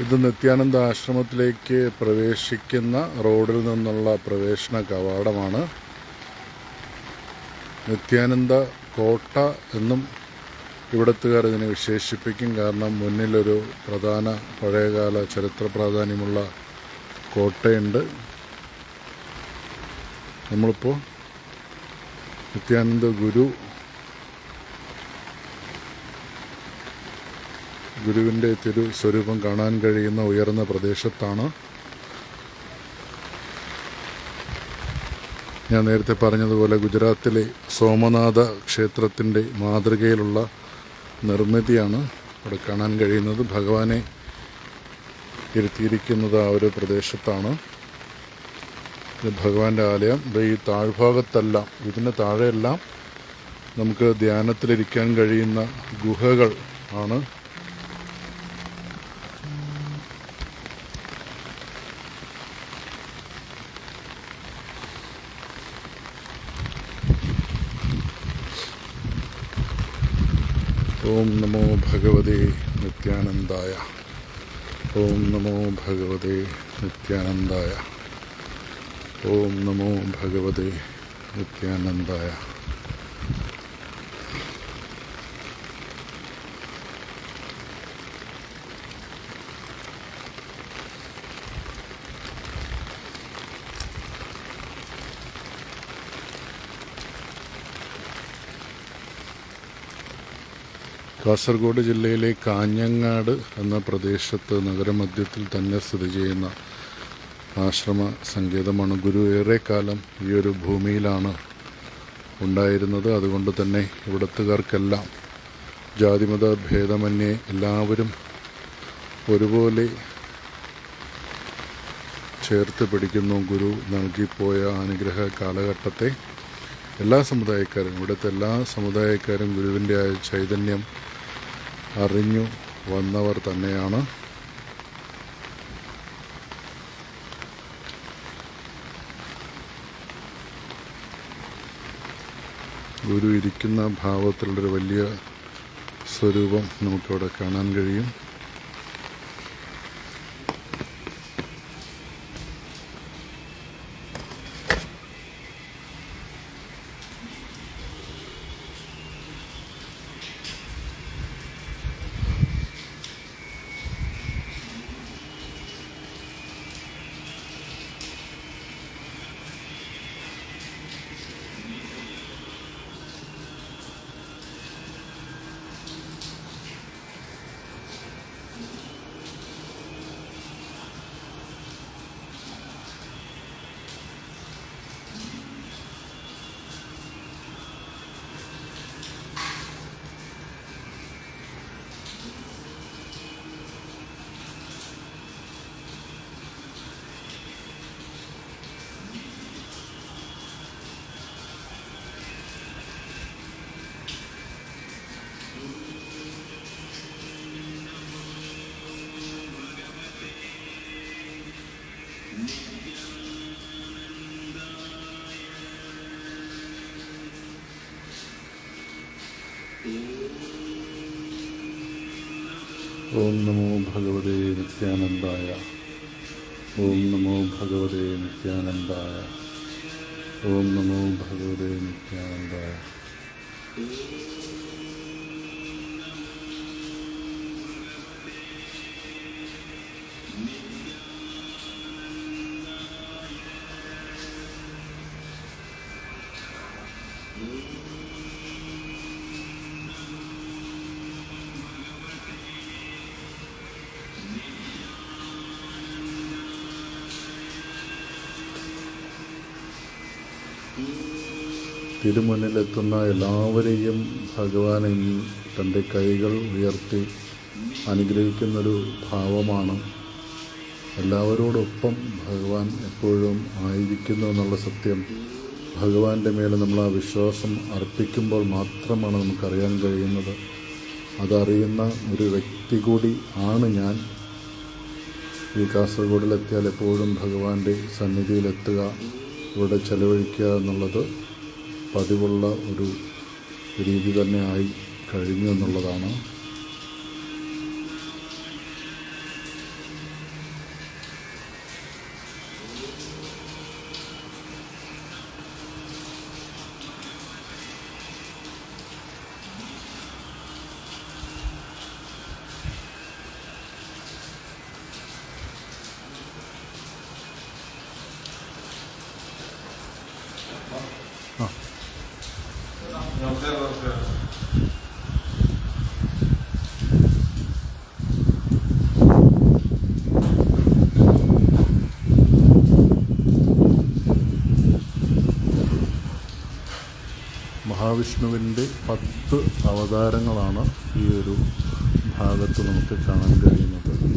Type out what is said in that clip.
ഇത് നിത്യാനന്ദ ആശ്രമത്തിലേക്ക് പ്രവേശിക്കുന്ന റോഡിൽ നിന്നുള്ള പ്രവേശന കവാടമാണ്. നിത്യാനന്ദ കോട്ട എന്നും ഇവിടത്തുകാർ ഇതിനെ വിശേഷിപ്പിക്കും. കാരണം മുന്നിലൊരു പ്രധാന പഴയകാല ചരിത്ര പ്രാധാന്യമുള്ള കോട്ടയുണ്ട്. നമ്മളിപ്പോൾ നിത്യാനന്ദ ഗുരു ഗുരുവിന്റെ തിരു സ്വരൂപം കാണാൻ കഴിയുന്ന ഉയർന്ന പ്രദേശത്താണ്. ഞാൻ നേരത്തെ പറഞ്ഞതുപോലെ ഗുജറാത്തിലെ സോമനാഥ ക്ഷേത്രത്തിന്റെ മാതൃകയിലുള്ള നിർമ്മിതിയാണ് ഇവിടെ കാണാൻ കഴിയുന്നത്. ഭഗവാനെ ഇരുത്തിയിരിക്കുന്നത് ആ ഒരു പ്രദേശത്താണ്. ഇത് ഭഗവാന്റെ ആലയം. ഇത് ഈ താഴ്ഭാഗത്തെല്ലാം ഇതിന് താഴെയെല്ലാം നമുക്ക് ധ്യാനത്തിലിരിക്കാൻ കഴിയുന്ന ഗുഹകൾ ആണ്. ओम नमो भगवते नित्यानंदाय। ओम नमो भगवते नित्यानंदाय। ओम नमो भगवते नित्यानंदाय। കാസർഗോഡ് ജില്ലയിലെ കാഞ്ഞങ്ങാട് എന്ന പ്രദേശത്ത് നഗരമധ്യത്തിൽ തന്നെ സ്ഥിതി ചെയ്യുന്ന ആശ്രമ സങ്കേതമാണ്. ഗുരു ഏറെക്കാലം ഈ ഒരു ഭൂമിയിലാണ് ഉണ്ടായിരുന്നത്. അതുകൊണ്ട് തന്നെ ഇവിടത്തുകാർക്കെല്ലാം ജാതിമത ഭേദമന്യേ എല്ലാവരും ഒരുപോലെ ചേർത്ത് പിടിക്കുന്നു. ഗുരു നൽകിപ്പോയ അനുഗ്രഹ കാലഘട്ടത്തെ എല്ലാ സമുദായക്കാരും ഇവിടുത്തെ എല്ലാ സമുദായക്കാരും ഗുരുവിന്റെ ചൈതന്യം അറിഞ്ഞു വന്നവർ തന്നെയാണ്. ഗുരു ഇരിക്കുന്ന ഭാവത്തിലുള്ളൊരു വലിയ സ്വരൂപം നമുക്കിവിടെ കാണാൻ കഴിയും. ओम नमो भगवते नित्यानंदाय। ओम नमो भगवते नित्यानंदाय। ओम नमो भगवते नित्यानंदाय। തിരുമുന്നിലെത്തുന്ന എല്ലാവരെയും ഭഗവാൻ തന്റെ കൈകൾ ഉയർത്തി അനുഗ്രഹിക്കുന്നൊരു ഭാവമാണ്. എല്ലാവരോടൊപ്പം ഭഗവാൻ എപ്പോഴും ആയിരിക്കുന്നു എന്നുള്ള സത്യം. ഭഗവാന്റെ മേലെ നമ്മൾ ആ വിശ്വാസം അർപ്പിക്കുമ്പോൾ മാത്രമാണ് നമുക്കറിയാൻ കഴിയുന്നത്. അതറിയുന്ന ഒരു വ്യക്തി കൂടി ആണ് ഞാൻ. ഈ കാസർഗോഡിലെത്തിയാൽ എപ്പോഴും ഭഗവാന്റെ സന്നിധിയിലെത്തുക ഇവിടെ ചെലവഴിക്കുക എന്നുള്ളത് പതിവുള്ള ഒരു രീതി തന്നെ ആയി കഴിഞ്ഞു എന്നുള്ളതാണ്. ആ. മഹാവിഷ്ണുവിന്റെ പത്ത് അവതാരങ്ങളാണ് ഈ ഒരു ഭാഗത്ത് നമുക്ക് കാണാൻ കഴിയുന്നത്.